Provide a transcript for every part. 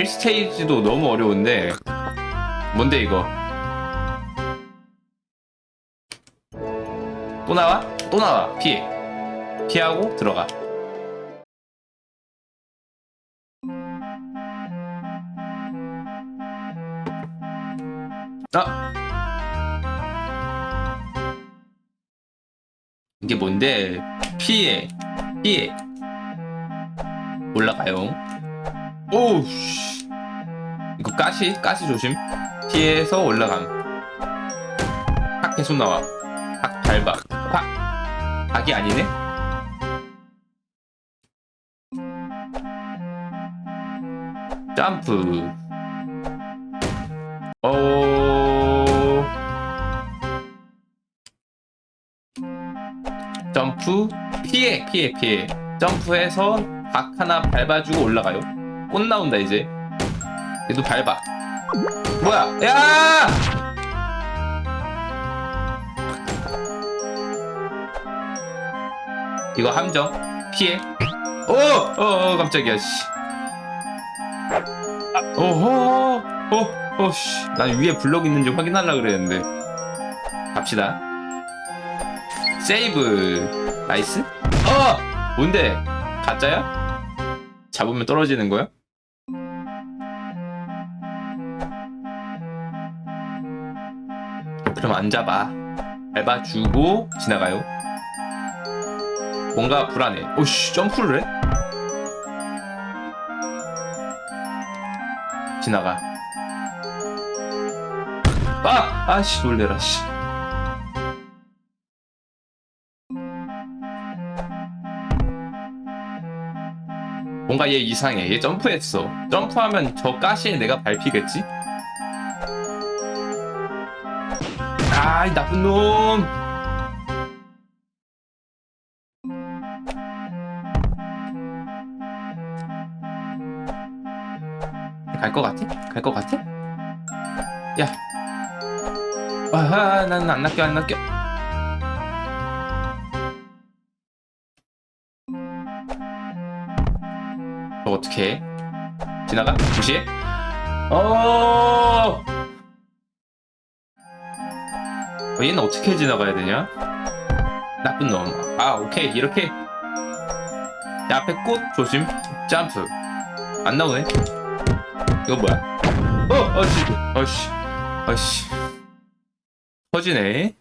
1스테이지도 너무 어려운데. 뭔데 이거? 또 나와? 또 나와. 피해. 피하고 들어가. 아! 이게 뭔데? 피해. 피해. 올라가요 오우 씨. 이거 가시 가시 조심. 피해서 올라감. 팍 계속 나와. 팍 밟아. 팍. 박이 아니네? 점프. 오 점프. 피해 피해 피해. 점프해서 박 하나 밟아주고 올라가요 꽃 나온다 이제. 얘도 밟아. 뭐야? 야! 이거 함정. 피해. 오어 어, 깜짝이야 씨. 아, 오호! 어어씨난 위에 블럭 있는지 확인하려 그랬는데. 갑시다. 세이브. 나이스. 어! 뭔데? 가짜야? 잡으면 떨어지는 거야 그럼 안 잡아 밟아주고 지나가요. 뭔가 불안해. 오씨 점프를 해? 지나가. 아! 아씨 놀래라 씨. 뭔가 얘 이상해. 얘 점프했어. 점프하면 저 가시에 내가 밟히겠지? 아, 이 나쁜 놈! 갈 것 같아? 갈 것 같아? 야. 아, 나는 안 낚여, 안 낚여. 너 어떻게 해? 지나가? 무시해? 어... 어, 얘는 어떻게 지나가야 되냐? 나쁜 놈. 아, 오케이. 이렇게. 야, 앞에 꽃 조심. 점프. 안 나오네. 이거 뭐야? 어, 어씨, 어씨, 어씨. 터지네.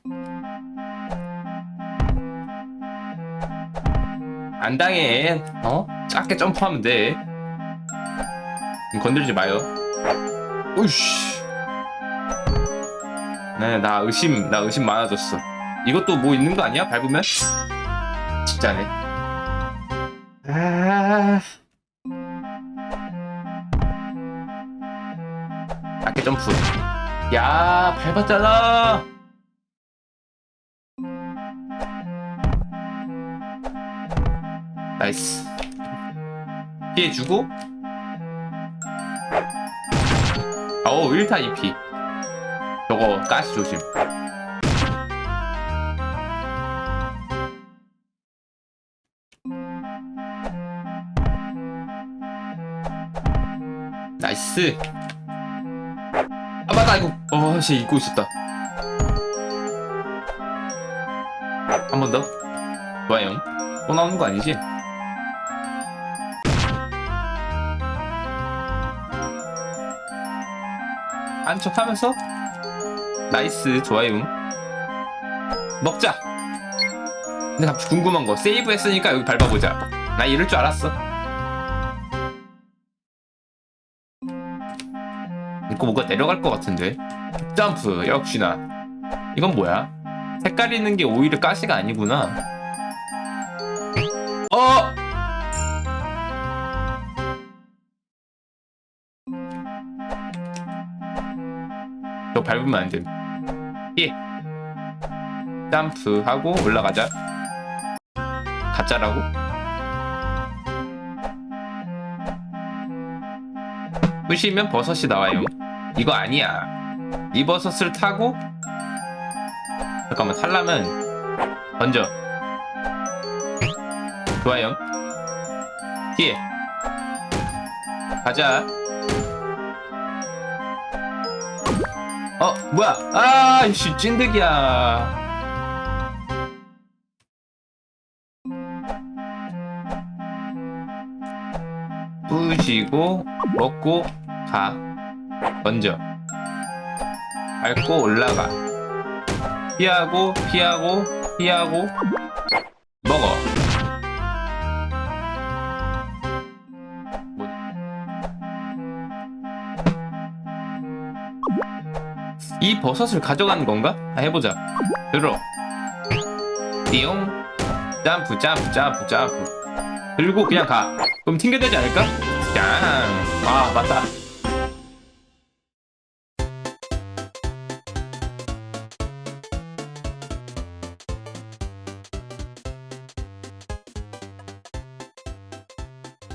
안 당해. 어? 작게 점프하면 돼. 건들지 마요. 오이씨. 네, 나 의심, 나 의심 많아졌어. 이것도 뭐 있는 거 아니야? 밟으면? 진짜네. 아. 작게 점프. 야, 밟았잖아. 나이스. 피해주고. 어우, 1타 2피. 저거, 가스 조심. 나이스. 아, 맞다, 이거. 어, 씨, 잊고 있었다. 한 번 더. 좋아요. 또 나오는 거 아니지? 안척 하면서 나이스 좋아요. 먹자. 근데 갑자기 궁금한 거 세이브 했으니까 여기 밟아보자. 나 이럴 줄 알았어. 이거 뭔가 내려갈 것 같은데? 점프 역시나. 이건 뭐야? 색깔 있는 게 오히려 가시가 아니구나. 어! 저 밟으면 안 됨. 예. 점프하고 올라가자. 가짜라고? 부시면 버섯이 나와요. 이거 아니야. 이 버섯을 타고 잠깐만 탈라면 던져. 좋아요. 예. 가자. 어 뭐야? 아이씨 찐득이야. 부시고 먹고 가. 던져 밟고 올라가. 피하고 피하고 피하고 이 버섯을 가져가는 건가? 아, 해보자. 들어. 띠용. 점프 점프 점프 점프. 들고 그냥 가. 그럼 튕겨되지 않을까? 짱 아 맞다